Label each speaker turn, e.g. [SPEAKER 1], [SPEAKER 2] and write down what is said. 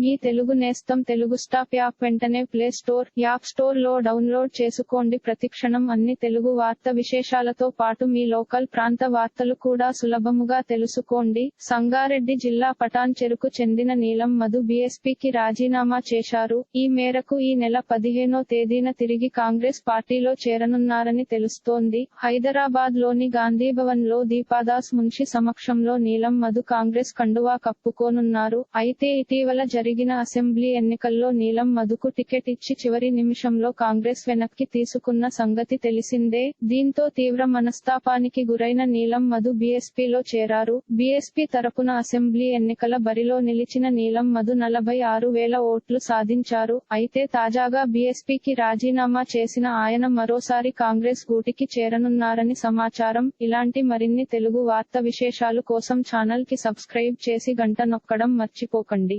[SPEAKER 1] మీ తెలుగు నేస్తం Telugu stop app వెంటనే play store app స్టోర్లో డౌన్లోడ్ చేసుకోండి. ప్రతిక్షణం అన్ని తెలుగు వార్త విశేషాలతో పాటు మీ లోకల్ ప్రాంత వార్తలు కూడా సులభముగా తెలుసుకోండి. సంగారెడ్డి జిల్లా పటాన్ చెరుకు చెందిన నీలం మధు బీఎస్పీకి రాజీనామా చేశారు. ఈ మేరకు ఈ నెల పదిహేనో తేదీన తిరిగి కాంగ్రెస్ పార్టీలో చేరనున్నారని తెలుస్తోంది. హైదరాబాద్లోని గాంధీభవన్లో దీపాదాస్ మున్షి సమక్షంలో నీలం మధు కాంగ్రెస్ కండువా కప్పుకోనున్నారు. అయితే ఇటీవల జరిగిన అసెంబ్లీ ఎన్నికల్లో నీలం మధుకు టికెట్ ఇచ్చి చివరి నిమిషంలో కాంగ్రెస్ వెనక్కి తీసుకున్న సంగతి తెలిసిందే. దీంతో తీవ్ర మనస్తాపానికి గురైన నీలం మధు బీఎస్పీలో చేరారు. బీఎస్పీ తరపున అసెంబ్లీ ఎన్నికల బరిలో నిలిచిన నీలం మధు నలభై ఆరు వేల ఓట్లు సాధించారు. అయితే తాజాగా బీఎస్పీకి రాజీనామా చేసిన ఆయన మరోసారి కాంగ్రెస్ గూటికి చేరనున్నారని సమాచారం. ఇలాంటి మరిన్ని తెలుగు వార్త విశేషాలు కోసం ఛానల్కి సబ్స్క్రైబ్ చేసి గంట నొక్కడం మర్చిపోకండి.